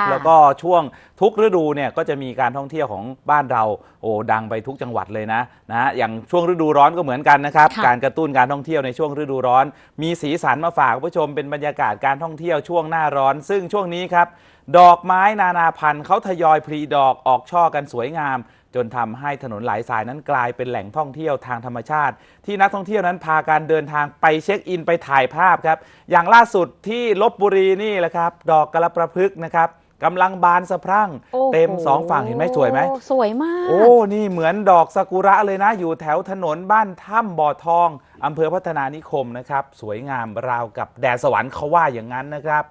ค่ะแล้วก็ช่วงทุกฤดูเนี่ยก็จะมีการท่องเที่ยวของบ้านเราโอ้ดังไปทุกจังหวัดเลยนะนะอย่างช่วงฤดูร้อนก็เหมือนกันนะครับค่ะการกระตุ้นการท่องเที่ยวในช่วงฤดูร้อน มีสีสันมาฝากคุณผู้ชมเป็นบรรยากาศการท่องเที่ยวช่วงหน้าร้อน ซึ่งช่วงนี้ครับ ดอกไม้นานาพันธุ์เขาทยอยพลีดอกออกช่อกันสวยงาม จนทำให้ถนนหลายสายนั้นกลายเป็นแหล่งท่องเที่ยวทางธรรมชาติ ที่นักท่องเที่ยวนั้นพาการเดินทางไปเช็คอินไปถ่ายภาพครับ อย่างล่าสุดที่ลบบุรีนี่แหละครับ ดอกกระประพฤกษ์นะครับกำลังบานสะพรั่งโอ้โหเต็มสองฝั่งเห็นไหมสวยไหมสวยมาก โอ้นี่เหมือนดอกซากุระเลยนะ อยู่แถวถนนบ้านถ้ำบ่อทองอำเภอพัฒนานิคมนะครับ สวยงามราวกับแดนสวรรค์เขาว่าอย่างนั้นนะครับ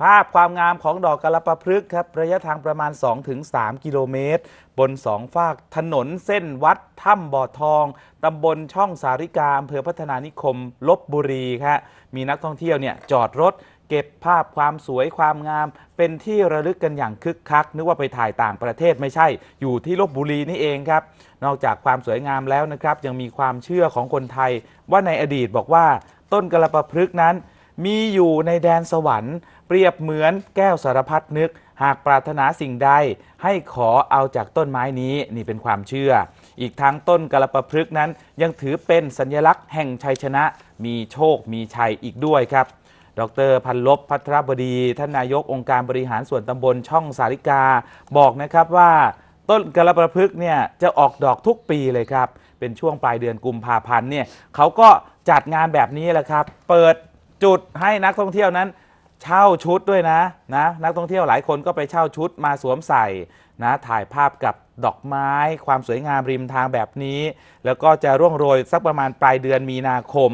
ภาพความงามของดอกกระประพฤกษ์ครับระยะทางประมาณ 2-3 กิโลเมตร บนสองฝากถนนเส้นวัดถ้ำบ่อทองตำบลช่องสาริกาอำเภอพัฒนานิคมลบบุรีครับมีนักท่องเที่ยวเนี่ยจอดรถเก็บภาพความสวยความงาม เป็นที่ระลึกกันอย่างคึกคัก นึกว่าไปถ่ายต่างประเทศไม่ใช่ อยู่ที่ลบบุรีนี่เองครับ นอกจากความสวยงามแล้วนะครับ ยังมีความเชื่อของคนไทย ว่าในอดีตบอกว่า ต้นกระประพฤกษ์นั้น มีอยู่ในแดนสวรรค์ เปรียบเหมือนแก้วสารพัดนึก หากปรารถนาสิ่งใด ให้ขอเอาจากต้นไม้นี้นี่เป็นความเชื่อ อีกทั้งต้นกระประพฤกนั้น ยังถือเป็นสัญลักษณ์แห่งชัยชนะ มีโชคมีชัยอีกด้วยครับ ดรพันลบพัทรบดี ท่านนายกองค์การบริหารส่วนตำบลช่องสาริกา บอกนะครับว่าต้นกระประพฤกเนี่ยจะออกดอกทุกปีเลยครับ เป็นช่วงปลายเดือนกุมภาพันธ์เนี่ยเขาก็จัดงานแบบนี้แหละครับ เปิดจุดให้นักท่องเที่ยวนั้น เช่าชุดด้วยนะนะนักท่องเที่ยวหลายคนก็ไปเช่าชุดมาสวมใส่นะถ่ายภาพกับดอกไม้ ความสวยงามริมทางแบบนี้ แล้วก็จะร่วงโรยสักประมาณปลายเดือนมีนาคม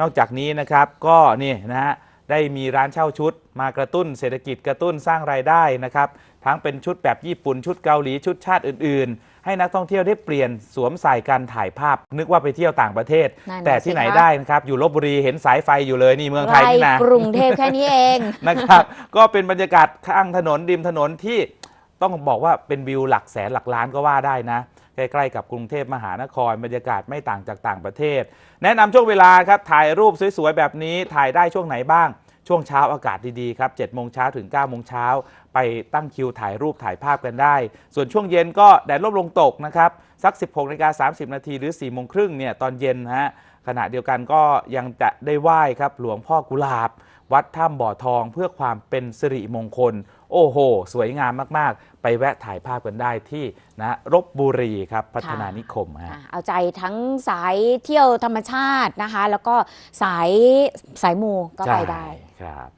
นอกจากนี้นะครับก็นี่นะฮะได้มีร้านเช่าชุด มากระตุ้นเศรษฐกิจกระตุ้นสร้างรายได้นะครับ ทั้งเป็นชุดแบบญี่ปุ่นชุดเกาหลีชุดชาติอื่นๆ ให้นักท่องเที่ยวได้เปลี่ยนสวมใส่การถ่ายภาพ นึกว่าไปเที่ยวต่างประเทศ นั่นน่ะแต่ที่ไหนสิคะ ได้นะครับ อยู่ลบบุรีเห็นสายไฟอยู่เลยนี่เมืองไทยใกล้นี่นะ กรุงเทพแค่นี้เอง นะครับ ก็เป็นบรรยากาศข้างถนนริมถนนที่ต้องบอกว่าเป็นวิวหลักแสนหลักล้านก็ว่าได้นะ ใกล้ๆกับกรุงเทพมหานครบรรยากาศไม่ต่างจากต่างประเทศ แนะนำช่วงเวลาครับถ่ายรูปสวยๆแบบนี้ถ่ายได้ช่วงไหนบ้างช่วงเช้าอากาศดีๆครับ7โมงเช้าถึง9โมงเช้าไปตั้งคิวถ่ายรูปถ่ายภาพกันได้ ส่วนช่วงเย็นก็แดดร่มลงตกนะครับ สัก 16นาฬิกา30 นาทีหรือ 4 โมงครึ่งเนี่ยตอนเย็นนะฮะ ขณะเดียวกันก็ยังจะได้ไหว้ครับหลวงพ่อกุหลาบ วัดถ้ำบ่อทองเพื่อความเป็นสิริมงคล โอ้โห สวยงามมาก ๆ ไปแวะถ่ายภาพกันได้ที่นะรบบุรีครับพัฒนานิคมฮะอะเอาใจทั้งสายเที่ยวธรรมชาตินะคะ แล้วก็สายสายมูก็ไปได้ใช่ครับ